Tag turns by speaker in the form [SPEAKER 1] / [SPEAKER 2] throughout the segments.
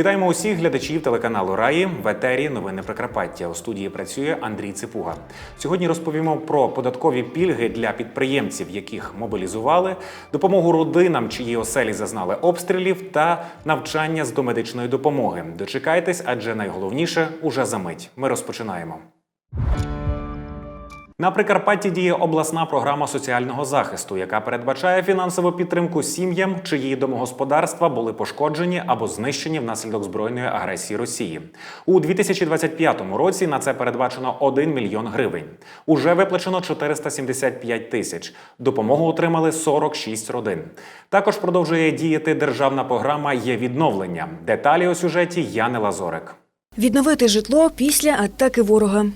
[SPEAKER 1] Вітаємо усіх глядачів телеканалу Раї в етері Новини Прикарпаття. У студії працює Андрій Ципуга. Сьогодні розповімо про податкові пільги для підприємців, яких мобілізували, допомогу родинам, чиї оселі зазнали обстрілів, та навчання з домедичної допомоги. Дочекайтесь, адже найголовніше уже за мить. Ми розпочинаємо. На Прикарпатті діє обласна програма соціального захисту, яка передбачає фінансову підтримку сім'ям, чиї домогосподарства були пошкоджені або знищені внаслідок збройної агресії Росії. У 2025 році на це передбачено 1 мільйон гривень. Уже виплачено 475 тисяч. Допомогу отримали 46 родин. Також продовжує діяти державна програма Є відновлення. Деталі у сюжеті Яни Лазорик.
[SPEAKER 2] Відновити житло після атаки ворога.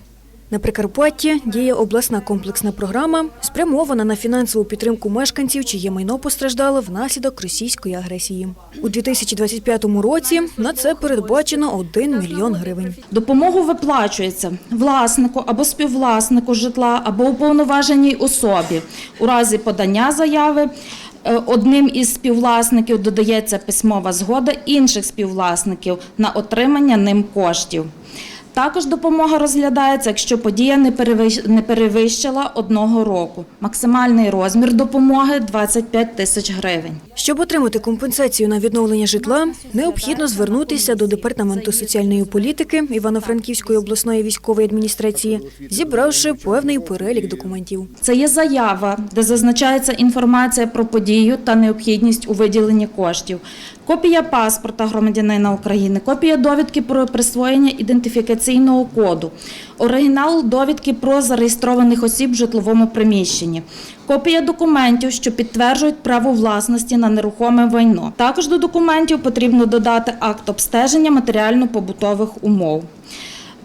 [SPEAKER 2] На Прикарпатті діє обласна комплексна програма, спрямована на фінансову підтримку мешканців, чиє майно постраждало внаслідок російської агресії. У 2025 році на це передбачено 1 мільйон гривень.
[SPEAKER 3] Допомогу виплачується власнику або співвласнику житла, або уповноваженій особі. У разі подання заяви е, одним із співвласників додається письмова згода інших співвласників на отримання ним коштів. Також допомога розглядається, якщо подія не перевищ- перевищила одного року. Максимальний розмір допомоги 25 тисяч гривень.
[SPEAKER 2] Щоб отримати компенсацію на відновлення житла, необхідно звернутися до департаменту соціальної політики Івано-Франківської обласної військової адміністрації, зібравши певний перелік документів.
[SPEAKER 3] Це є заява, де зазначається інформація про подію та необхідність у виділенні коштів. Копія паспорта громадянина України, копія довідки про присвоєння ідентифікаційного коду, оригінал довідки про зареєстрованих осіб в житловому приміщенні, копія документів, що підтверджують право власності на нерухоме вайно. Також до документів потрібно додати акт обстеження матеріально-побутових умов.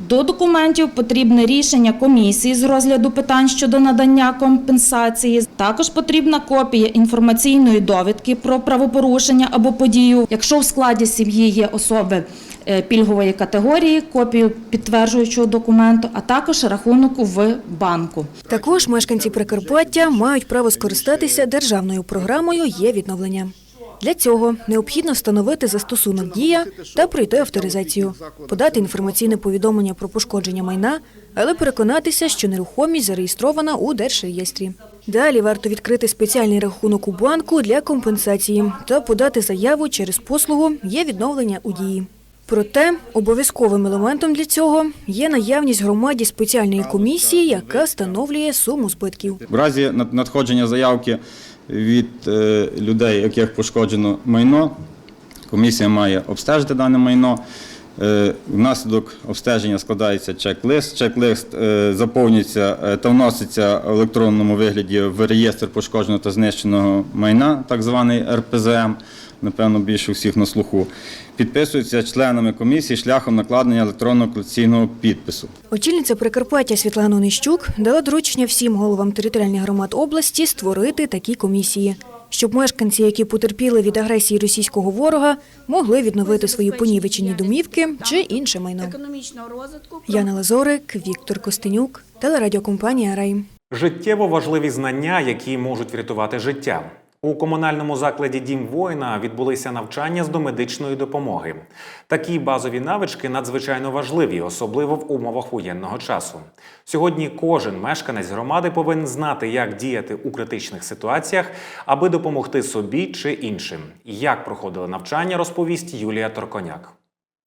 [SPEAKER 3] До документів потрібне рішення комісії з розгляду питань щодо надання компенсації. Також потрібна копія інформаційної довідки про правопорушення або подію. Якщо в складі сім'ї є особи е, пільгової категорії, копію підтверджуючого документу, а також рахунок в банку.
[SPEAKER 2] Також мешканці Прикарпаття мають право скористатися державною програмою Є відновлення. Для цього необхідно встановити застосунок дія та пройти авторизацію, подати інформаційне повідомлення про пошкодження майна, але переконатися, що нерухомість зареєстрована у держреєстрі. Далі варто відкрити спеціальний рахунок у банку для компенсації та подати заяву через послугу Є відновлення у дії. Проте обов'язковим елементом для цього є наявність громаді спеціальної комісії, яка встановлює суму збитків.
[SPEAKER 4] В разі над- надходження заявки від е, людей, яких пошкоджено майно, комісія має обстежити дане майно. Е, Внаслідок обстеження складається чек-лист. Чек-лист е, заповнюється та вноситься в електронному вигляді в реєстр пошкодженого та знищеного майна, так званий РПЗМ, напевно, більше всіх на слуху. Підписується членами комісії шляхом накладення електронного колекційного підпису.
[SPEAKER 2] Очільниця Прикарпаття Світлана Онищук дала доручення всім головам територіальних громад області створити такі комісії, щоб мешканці, які потерпіли від агресії російського ворога, могли відновити свої понівечені домівки чи інше майно.
[SPEAKER 3] Економічного розвитку
[SPEAKER 2] Яна Лазорик, Віктор Костенюк, телерадіокомпанія Рай.
[SPEAKER 1] Життєво важливі знання, які можуть врятувати життя. У комунальному закладі Дім воїна відбулися навчання з домедичної допомоги. Такі базові навички надзвичайно важливі, особливо в умовах воєнного часу. Сьогодні кожен мешканець громади повинен знати, як діяти у критичних ситуаціях, аби допомогти собі чи іншим. Як проходили навчання, розповість Юлія Торконяк.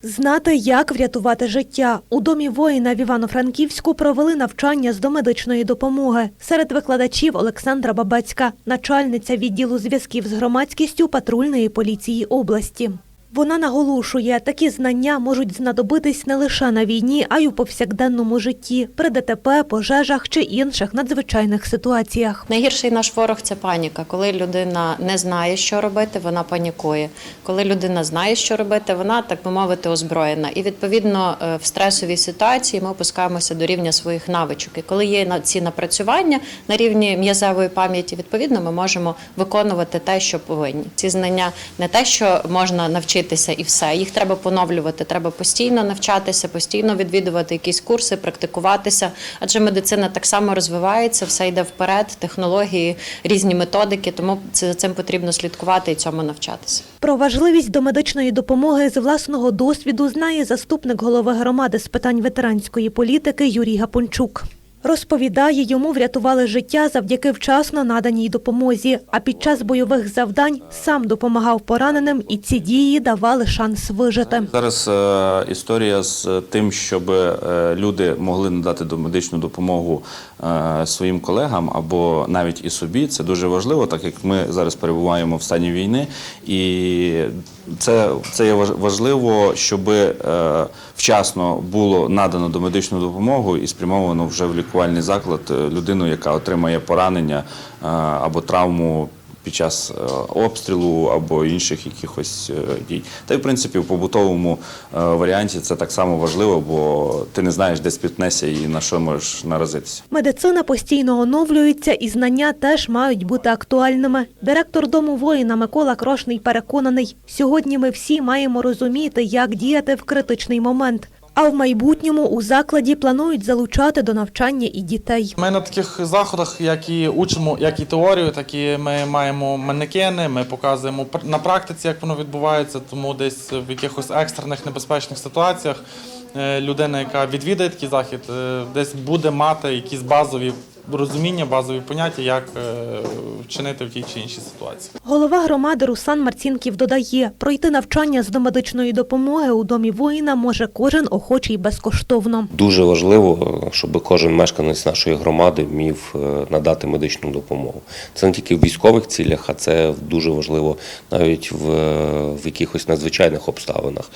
[SPEAKER 5] Знати, як врятувати життя. У домі воїна в Івано-Франківську провели навчання з домедичної допомоги. Серед викладачів Олександра Бабецька, начальниця відділу зв'язків з громадськістю патрульної поліції області. Вона наголошує, такі знання можуть знадобитись не лише на війні, а й у повсякденному житті, при ДТП, пожежах чи інших надзвичайних ситуаціях.
[SPEAKER 6] Найгірший наш ворог це паніка. Коли людина не знає, що робити, вона панікує. Коли людина знає, що робити, вона так би мовити озброєна. І відповідно е, в стресовій ситуації ми опускаємося до рівня своїх навичок. І коли є ці напрацювання на рівні м'язевої пам'яті, відповідно, ми можемо виконувати те, що повинні. Ці знання не те, що можна навчити вчитися і все. Їх треба поновлювати. Треба постійно навчатися, постійно відвідувати якісь курси, практикуватися. Адже медицина так само розвивається, все йде вперед, технології, різні методики. Тому це за цим потрібно слідкувати і цьому навчатися.
[SPEAKER 5] Про важливість домедичної допомоги з власного досвіду знає заступник голови громади з питань ветеранської політики Юрій Гапончук. Розповідає, йому врятували життя завдяки вчасно наданій допомозі. А під час бойових завдань сам допомагав пораненим, і ці дії давали шанс вижити.
[SPEAKER 7] Зараз е, історія з тим, щоб е, люди могли надати до- медичну допомогу своїм колегам або навіть і собі, це дуже важливо, так як ми зараз перебуваємо в стані війни, і це, це є важ- важливо, щоб е, вчасно було надано до медичну допомогу і спрямовано вже в лікувальний заклад е, людину, яка отримає поранення е, або травму під час е, обстрілу або інших якихось е, дій. Та й в принципі в побутовому е, варіанті це так само важливо, бо ти не знаєш, де спіткнешся і на що можеш наразитися.
[SPEAKER 5] Медицина постійно оновлюється, і знання теж мають бути актуальними. Директор дому воїна Микола Крошний переконаний, сьогодні ми всі маємо розуміти, як діяти в критичний момент. А в майбутньому у закладі планують залучати до навчання і дітей.
[SPEAKER 8] Ми на таких заходах, як і учимо, як і теорію, так і ми маємо манекени, ми показуємо на практиці, як воно відбувається, тому десь в якихось екстрених небезпечних ситуаціях е, людина, яка відвідає такий захід, е, десь буде мати якісь базові розуміння, базові поняття, як е, вчинити в тій чи іншій ситуації.
[SPEAKER 5] Голова громади Руслан Марцінків додає, пройти навчання з домедичної допомоги у домі воїна може кожен охочий безкоштовно.
[SPEAKER 9] Дуже важливо, щоб кожен мешканець нашої громади вмів е, надати медичну допомогу. Це не тільки в військових цілях, а це дуже важливо навіть в, в якихось надзвичайних обставинах.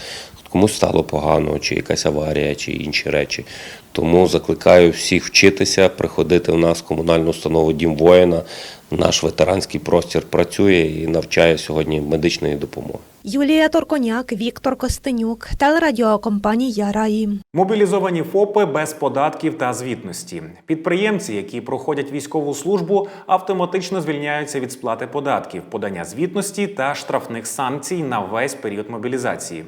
[SPEAKER 9] Комусь стало погано, чи якась аварія, чи інші речі. Тому закликаю всіх вчитися, приходити в нас в комунальну установу Дім воїна. Наш ветеранський простір працює і навчає сьогодні медичної допомоги.
[SPEAKER 5] Юлія Торконяк, Віктор Костенюк, телерадіокомпанія Раї.
[SPEAKER 1] Мобілізовані ФОПи без податків та звітності. Підприємці, які проходять військову службу, автоматично звільняються від сплати податків, подання звітності та штрафних санкцій на весь період мобілізації.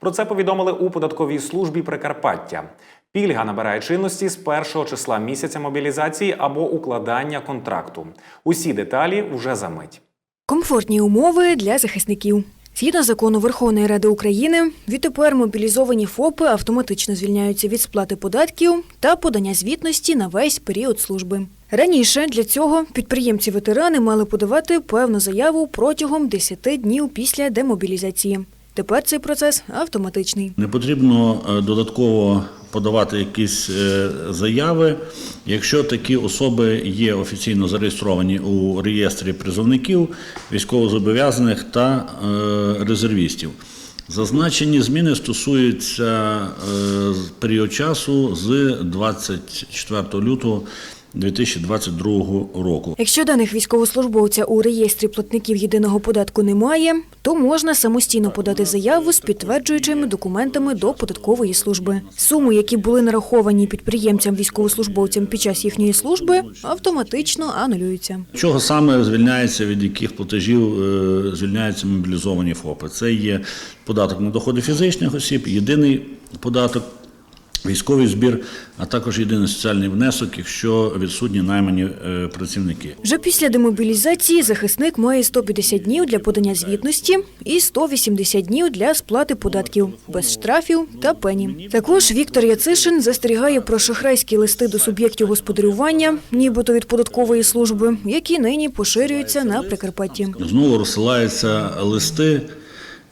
[SPEAKER 1] Про це повідомили у податковій службі Прикарпаття. Пільга набирає чинності з першого числа місяця мобілізації або укладання контракту. Усі деталі вже за мить.
[SPEAKER 2] Комфортні умови для захисників. Згідно закону Верховної Ради України, відтепер мобілізовані ФОПи автоматично звільняються від сплати податків та подання звітності на весь період служби. Раніше для цього підприємці-ветерани мали подавати певну заяву протягом 10 днів після демобілізації. Тепер цей процес автоматичний.
[SPEAKER 10] Не потрібно е, додатково подавати якісь е, заяви, якщо такі особи є офіційно зареєстровані у реєстрі призовників, військовозобов'язаних та е, резервістів. Зазначені зміни стосуються е, період часу з 24 лютого 2022 року.
[SPEAKER 2] Якщо даних військовослужбовця у реєстрі платників єдиного податку немає, то можна самостійно подати заяву з підтверджуючими документами до податкової служби. Суми, які були нараховані підприємцям військовослужбовцям під час їхньої служби, автоматично анулюються.
[SPEAKER 10] Чого саме звільняється, від яких платежів е, звільняються мобілізовані ФОПи? Це є податок на доходи фізичних осіб, єдиний податок, військовий збір, а також єдиний соціальний внесок, якщо відсутні наймані е, працівники.
[SPEAKER 2] Вже після демобілізації захисник має 150 днів для подання звітності і 180 днів для сплати податків без штрафів та пені. Також Віктор Яцишин застерігає про шахрайські листи до суб'єктів господарювання, нібито від податкової служби, які нині поширюються на Прикарпатті.
[SPEAKER 10] Знову розсилаються листи.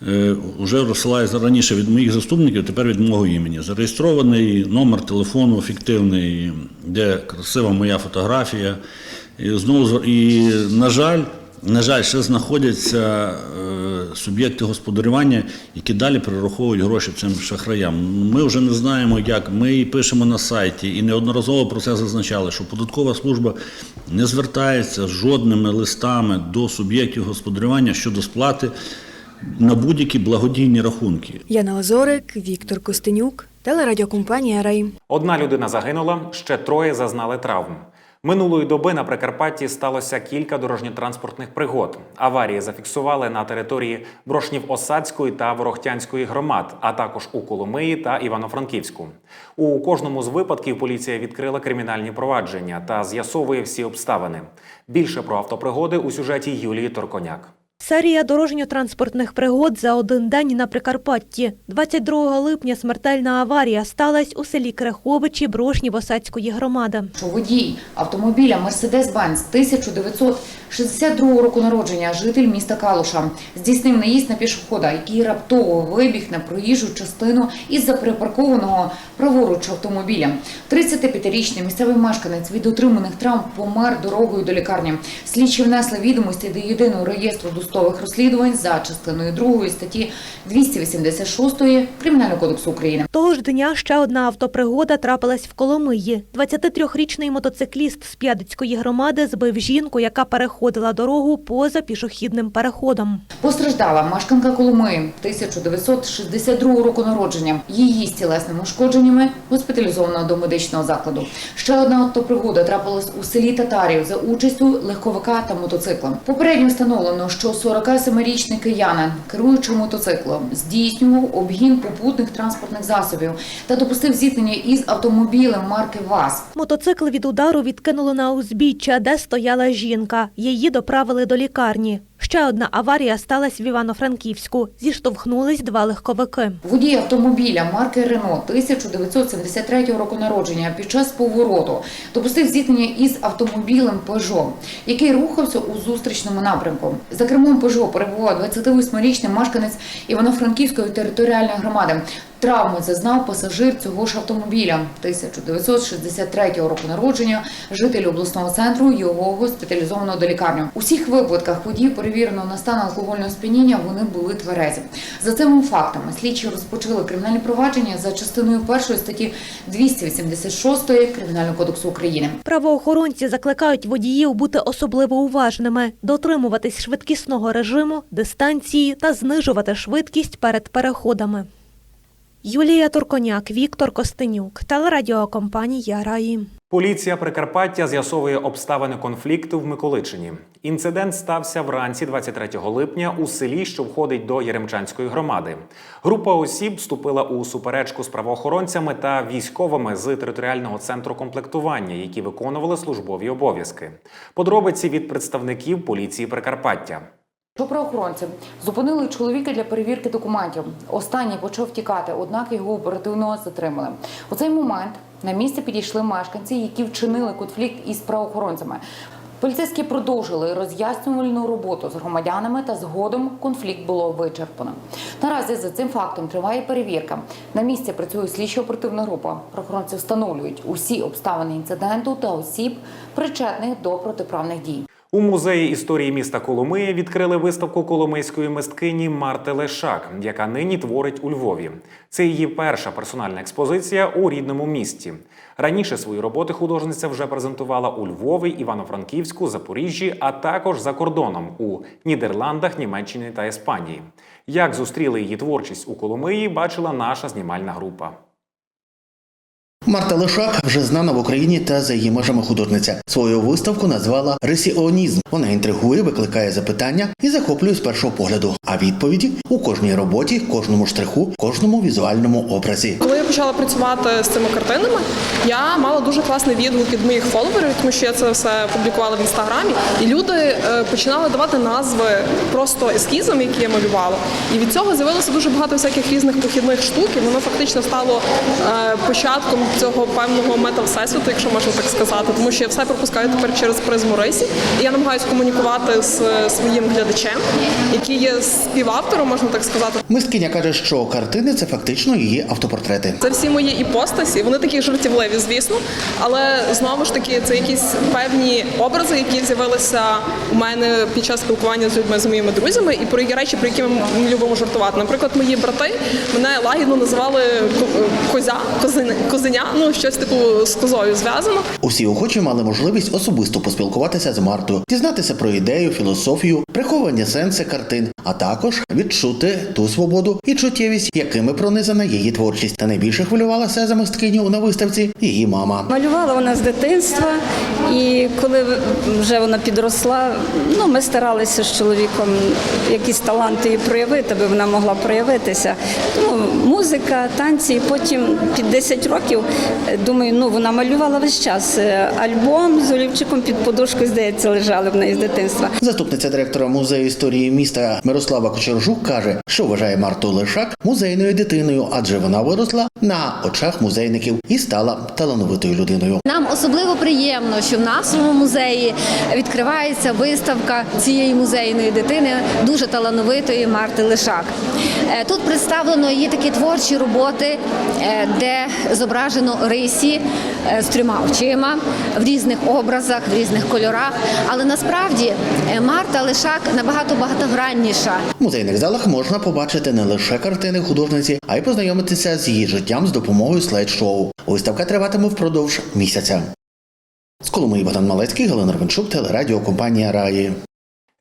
[SPEAKER 10] Е, Уже розсилаються раніше від моїх заступників, тепер від мого імені. Зареєстрований номер телефону фіктивний, де красива моя фотографія. І знову і на жаль, на жаль, ще знаходяться е, суб'єкти господарювання, які далі перераховують гроші цим шахраям. Ми вже не знаємо, як. Ми і пишемо на сайті, і неодноразово про це зазначали, що податкова служба не звертається жодними листами до суб'єктів господарювання щодо сплати на будь-які благодійні рахунки.
[SPEAKER 2] Яна Лазорик, Віктор Костенюк, телерадіокомпанія Рай.
[SPEAKER 1] Одна людина загинула, ще троє зазнали травм. Минулої доби на Прикарпатті сталося кілька дорожньо-транспортних пригод. Аварії зафіксували на території Брошнів-Осадської та Ворохтянської громад, а також у Коломиї та Івано-Франківську. У кожному з випадків поліція відкрила кримінальні провадження та з'ясовує всі обставини. Більше про автопригоди у сюжеті Юлії Торконяк.
[SPEAKER 5] Серія дорожньо-транспортних пригод за один день на Прикарпатті. 22 липня смертельна аварія сталася у селі Креховичі Брошнів-Осадської громади.
[SPEAKER 11] що водій автомобіля Mercedes-Benz 1962 року народження, житель міста Калуша, здійснив наїзд на пішохода, який раптово вибіг на проїжджу частину із-за припаркованого праворуч автомобіля. 35-річний місцевий мешканець від отриманих травм помер дорогою до лікарні. Слідчі внесли відомості до єдиного реєстру досудових розслідувань за частиною 2 статті 286 Кримінального кодексу України.
[SPEAKER 5] Того ж дня ще одна автопригода трапилась в Коломиї. 23-річний мотоцикліст з П'ядицької громади збив жінку, яка переходила дорогу поза пішохідним переходом.
[SPEAKER 11] Постраждала мешканка Коломиї 1962 року народження. Її з тілесними ушкодженнями госпіталізовано до медичного закладу. Ще одна автопригода трапилась у селі Татарів за участю легковика та мотоцикла. Попередньо встановлено, що 47-річний киянин, керуючи мотоциклом, здійснював обгін попутних транспортних засобів та допустив зіткнення із автомобілем марки ВАЗ.
[SPEAKER 5] Мотоцикл від удару відкинуло на узбіччя, де стояла жінка. Її доправили до лікарні. Ще одна аварія сталася в Івано-Франківську. Зіштовхнулись два легковики.
[SPEAKER 11] Водій автомобіля марки Рено 1973 року народження під час повороту допустив зіткнення із автомобілем Peugeot, який рухався у зустрічному напрямку. За кермом Peugeot перебував 28-річний мешканець Івано-Франківської територіальної громади. Травми зазнав пасажир цього ж автомобіля 1963 року народження, житель обласного центру. Його госпіталізовано до лікарні. У всіх випадках водій перевірено на стан алкогольного сп'яніння. Вони були тверезі. За цими фактами слідчі розпочали кримінальне провадження за частиною першої статті 286 Кримінального кодексу України.
[SPEAKER 5] Правоохоронці закликають водіїв бути особливо уважними, дотримуватись швидкісного режиму, дистанції та знижувати швидкість перед переходами. Юлія Турконяк, Віктор Костенюк, телерадіокомпанія Раї.
[SPEAKER 1] Поліція Прикарпаття з'ясовує обставини конфлікту в Миколичині. Інцидент стався вранці 23 липня у селі, що входить до Яремчанської громади. Група осіб вступила у суперечку з правоохоронцями та військовими з територіального центру комплектування, які виконували службові обов'язки. Подробиці від представників поліції Прикарпаття.
[SPEAKER 11] Що правоохоронці зупинили чоловіка для перевірки документів. Останній почав втікати, однак його оперативно затримали. У цей момент на місце підійшли мешканці, які вчинили конфлікт із правоохоронцями. Поліцейські продовжили роз'яснювальну роботу з громадянами та згодом конфлікт було вичерпано. Наразі за цим фактом триває перевірка. На місці працює слідчо-оперативна група. Правоохоронці встановлюють усі обставини інциденту та осіб, причетних до протиправних дій.
[SPEAKER 1] У музеї історії міста Коломиї відкрили виставку коломийської мисткині Марти Лешак, яка нині творить у Львові. Це її перша персональна експозиція у рідному місті. Раніше свої роботи художниця вже презентувала у Львові, Івано-Франківську, Запоріжжі, а також за кордоном у Нідерландах, Німеччині та Іспанії. Як зустріли її творчість у Коломиї, бачила наша знімальна група.
[SPEAKER 12] Марта Лишак вже знана в Україні та за її межами художниця. Свою виставку назвала Ресіонізм. Вона інтригує, викликає запитання і захоплює з першого погляду. А відповіді у кожній роботі, кожному штриху, кожному візуальному образі.
[SPEAKER 13] Коли я почала працювати з цими картинами, я мала дуже класний відгук від моїх фоловерів, тому що я це все публікувала в інстаграмі, і люди е, починали давати назви просто ескізам, які я малювала. І від цього з'явилося дуже багато всяких різних похідних штук, і воно фактично стало е, початком цього певного мета-всесвіту, якщо можна так сказати, тому що я все пропускаю тепер через призму рисі, і я намагаюся комунікувати з е, своїм глядачем, який є співавтором, можна так сказати.
[SPEAKER 12] Мисткиня каже, що картини це фактично її автопортрети.
[SPEAKER 13] Це всі мої іпостасі, вони такі жартівливі, звісно. Але знову ж таки, це якісь певні образи, які з'явилися у мене під час спілкування з людьми, з моїми друзями, і про які речі, про які ми любимо жартувати. Наприклад, мої брати мене лагідно називали ко- козя, козиня, ну щось типу з козою зв'язано.
[SPEAKER 12] Усі охочі мали можливість особисто поспілкуватися з Мартою, дізнатися про ідею, філософію, приховання сенси картин, а також відчути ту свободу і чуттєвість, якими пронизана її творчість. Та найбільше хвилювалася за мисткиню на виставці її мама.
[SPEAKER 14] Малювала вона з дитинства, і коли вже вона підросла, ну ми старалися з чоловіком якісь таланти їй проявити, аби вона могла проявитися. Тому музика, танці. І потім під 10 років е, думаю, ну вона малювала весь час. Е, Альбом з олівчиком під подушкою, здається, лежали в неї з дитинства.
[SPEAKER 12] Заступниця директора музею історії міста Мирослава Кочержук каже, що вважає Марту Лишак музейною дитиною, адже вона виросла на очах музейників і стала талановитою людиною.
[SPEAKER 15] Нам особливо приємно, що в нашому музеї відкривається виставка цієї музейної дитини, дуже талановитої Марти Лишак. Е, Тут представлено її такі творчі роботи, е, де зображено рисі е, з трьома очима в різних образах, в різних кольорах. Але насправді Марта Лишак набагато багатогранніша.
[SPEAKER 12] В музейних залах можна побачити не лише картини художниці, а й познайомитися з її життям з допомогою слайд-шоу. Виставка триватиме впродовж місяця. З Коломиї Богдан Малецький, Галина Рвенчук, телерадіокомпанія Раї.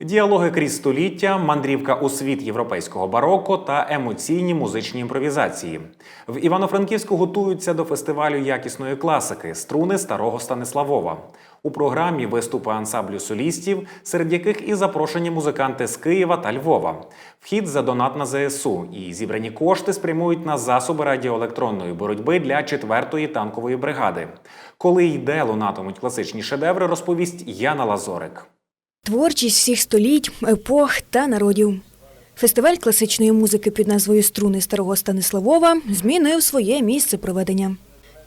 [SPEAKER 1] Діалоги крізь століття, мандрівка у світ європейського бароко та емоційні музичні імпровізації. В Івано-Франківську готуються до фестивалю якісної класики струни старого Станиславова. У програмі виступи ансамблю солістів, серед яких і запрошені музиканти з Києва та Львова. Вхід за донат на ЗСУ і зібрані кошти спрямують на засоби радіоелектронної боротьби для 4-ї танкової бригади. Коли й де лунатимуть класичні шедеври, розповість Яна Лазорик.
[SPEAKER 2] Творчість всіх століть, епох та народів. Фестиваль класичної музики під назвою Струни старого Станиславова змінив своє місце проведення.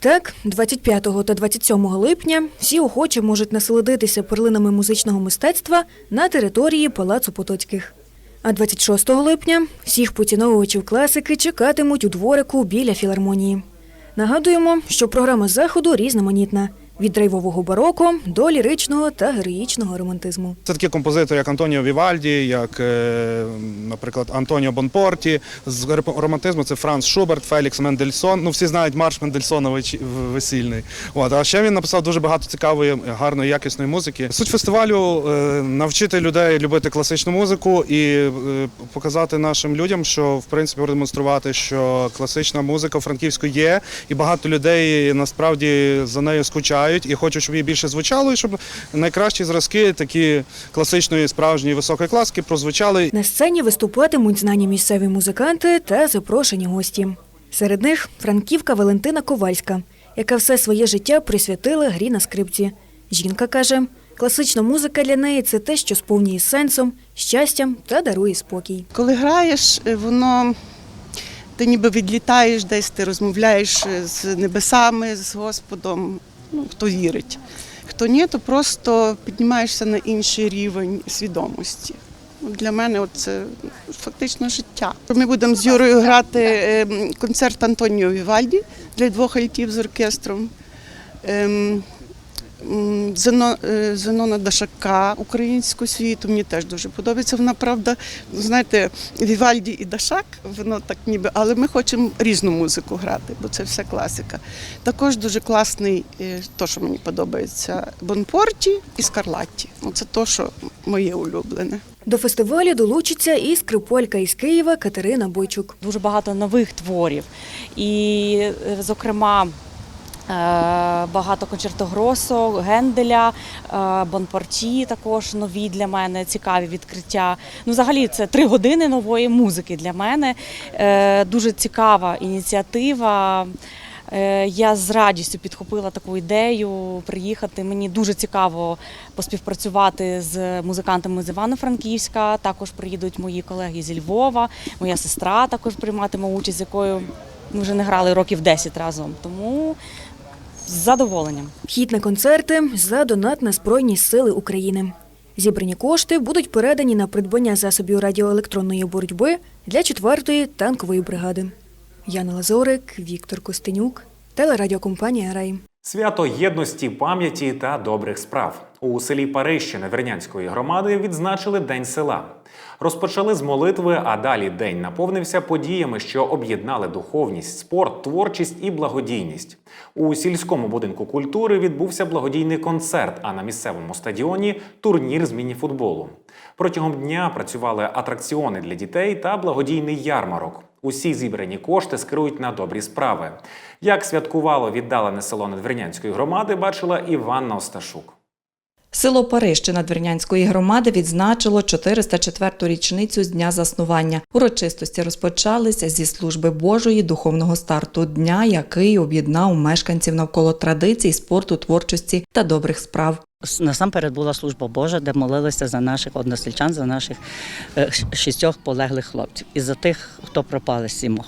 [SPEAKER 2] Так, 25 та 27 липня всі охочі можуть насолодитися перлинами музичного мистецтва на території Палацу Потоцьких. А 26 липня всіх поціновувачів класики чекатимуть у дворику біля філармонії. Нагадуємо, що програма заходу різноманітна від драйвового бароко до ліричного та героїчного романтизму.
[SPEAKER 16] Це такі композитори, як Антоніо Вівальді, як, е, наприклад, Антоніо Бонпорті. З романтизму це Франц Шуберт, Фелікс Мендельсон. Ну, всі знають марш Мендельсона весільний. От. А ще він написав дуже багато цікавої, гарної, якісної музики. Суть фестивалю е, навчити людей любити класичну музику і е, показати нашим людям, що в принципі продемонструвати, що класична музика в Франківську є, і багато людей насправді за нею скучають і хочуть, щоб її більше звучало, і щоб найкращі зразки такі класичної справжньої високої класики прозвучали.
[SPEAKER 2] На сцені виступатимуть знані місцеві музиканти та запрошені гості. Серед них франківка Валентина Ковальська, яка все своє життя присвятила грі на скрипці. Жінка каже, класична музика для неї це те, що сповнює сенсом, щастям та дарує спокій.
[SPEAKER 17] Коли граєш, е, воно ти ніби відлітаєш десь, ти розмовляєш е, з небесами, з Господом. Ну, хто вірить. Хто ні, то просто піднімаєшся на інший рівень свідомості. Для мене це фактично життя. Ми будемо з Юрою грати е, концерт Антоніо Вівальді для двох альтів з оркестром. Зено, е, Зенона Дашака українську світу. Мені теж дуже подобається. Вона правда, знаєте, Вівальді і Дашак, воно так ніби, але ми хочемо різну музику грати, бо це все класика. Також дуже класний, е, то, що мені подобається, Бонпорті і Скарлатті. Ну, Це то, що моє улюблене.
[SPEAKER 2] До фестивалю долучиться і скриполька із Києва Катерина Бойчук.
[SPEAKER 18] дуже багато нових творів. І, е, зокрема, багато концертогросо, Генделя, е, Бонпорті також нові для мене, цікаві відкриття. Ну, взагалі, це три години нової музики для мене. Е, Дуже цікава ініціатива. Е, Я з радістю підхопила таку ідею приїхати. Мені дуже цікаво поспівпрацювати з музикантами з Івано-Франківська. Також приїдуть мої колеги зі Львова. Моя сестра також прийматиме участь, з якою ми вже не грали років 10 разом. Тому з задоволенням.
[SPEAKER 2] Вхід на концерти за донат на Збройні Сили України. Зібрані кошти будуть передані на придбання засобів радіоелектронної боротьби для 4-ї танкової бригади. Яна Лазорик, Віктор Костенюк, телерадіокомпанія Рай.
[SPEAKER 1] Свято єдності, пам'яті та добрих справ у селі Парищине Вернянської громади відзначили День села. Розпочали з молитви, а далі день наповнився подіями, що об'єднали духовність, спорт, творчість і благодійність. У сільському будинку культури відбувся благодійний концерт, а на місцевому стадіоні турнір з мініфутболу. Протягом дня працювали атракціони для дітей та благодійний ярмарок. Усі зібрані кошти скерують на добрі справи. Як святкувало віддалене село Надвірнянської громади, бачила Іванна Осташук.
[SPEAKER 19] Село Парище Надвірнянської громади відзначило 404-ту річницю з дня заснування. Урочистості розпочалися зі служби Божої духовного старту дня, який об'єднав мешканців навколо традицій, спорту, творчості та добрих справ.
[SPEAKER 20] Насамперед була служба Божа, де молилися за наших односельчан, за наших е, шістьох полеглих хлопців і за тих, хто пропали сімох.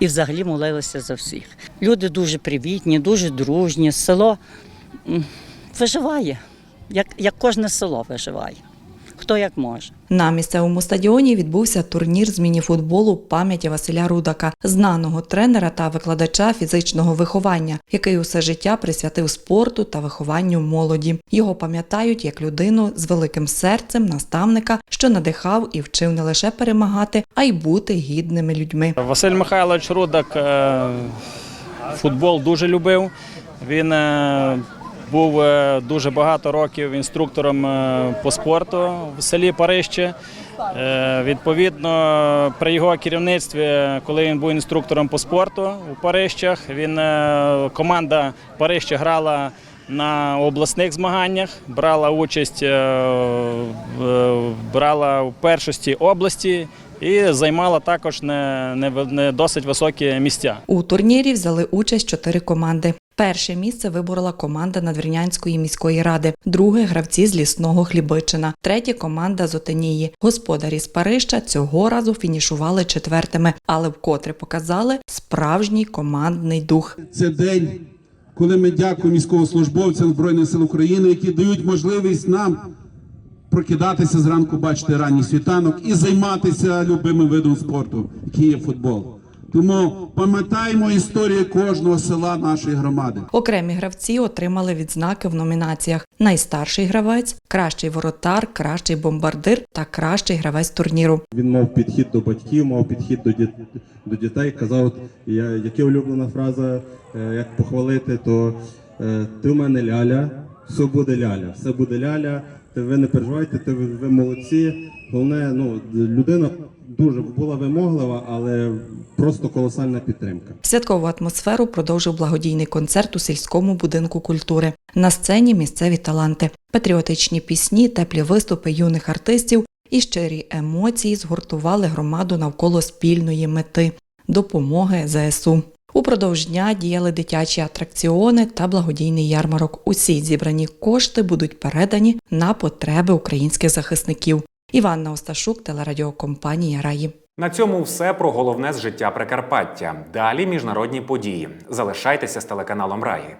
[SPEAKER 20] І взагалі молилися за всіх. Люди дуже привітні, дуже дружні. Село виживає, як, як кожне село виживає. Хто як може.
[SPEAKER 19] На місцевому стадіоні відбувся турнір з мініфутболу пам'яті Василя Рудака, знаного тренера та викладача фізичного виховання, який усе життя присвятив спорту та вихованню молоді. Його пам'ятають як людину з великим серцем, наставника, що надихав і вчив не лише перемагати, а й бути гідними людьми.
[SPEAKER 21] Василь Михайлович Рудак е, футбол дуже любив. Він е, був е, дуже багато років інструктором е, по спорту в селі Парище. Е, Відповідно, при його керівництві, коли він був інструктором по спорту у Парищах, він команда Парище грала на обласних змаганнях, брала участь, брала в першості області і займала також не, не, не досить високі місця.
[SPEAKER 19] У турнірі взяли участь чотири команди. Перше місце виборола команда Надвірнянської міської ради, друге гравці з лісного Хлібичина, третє команда з Отенії. Господарі з Парижа цього разу фінішували четвертими, але вкотре показали справжній командний дух.
[SPEAKER 22] Це день, коли ми дякуємо військовослужбовцям Збройних сил України, які дають можливість нам прокидатися зранку, бачити ранній світанок і займатися любимим видом спорту, який є футбол. Тому пам'ятаємо історію кожного села нашої громади.
[SPEAKER 19] Окремі гравці отримали відзнаки в номінаціях: найстарший гравець, кращий воротар, кращий бомбардир та кращий гравець турніру.
[SPEAKER 23] Він мав підхід до батьків, мав підхід до, діт... до дітей. Казав, я, яка улюблена фраза, е, як похвалити, то е, ти в мене ляля, все буде ляля, все буде ляля. Ти ви не переживайте, ти ви, ви молодці. Головне, ну людина дуже була вимоглива, але просто колосальна підтримка.
[SPEAKER 19] Святкову атмосферу продовжив благодійний концерт у сільському будинку культури. На сцені місцеві таланти, патріотичні пісні, теплі виступи юних артистів і щирі емоції згуртували громаду навколо спільної мети допомоги ЗСУ. Упродовж дня діяли дитячі атракціони та благодійний ярмарок. Усі зібрані кошти будуть передані на потреби українських захисників. Іванна Осташук, телерадіокомпанія Раї.
[SPEAKER 1] На цьому все про головне з життя Прикарпаття. Далі міжнародні події. Залишайтеся з телеканалом Раї.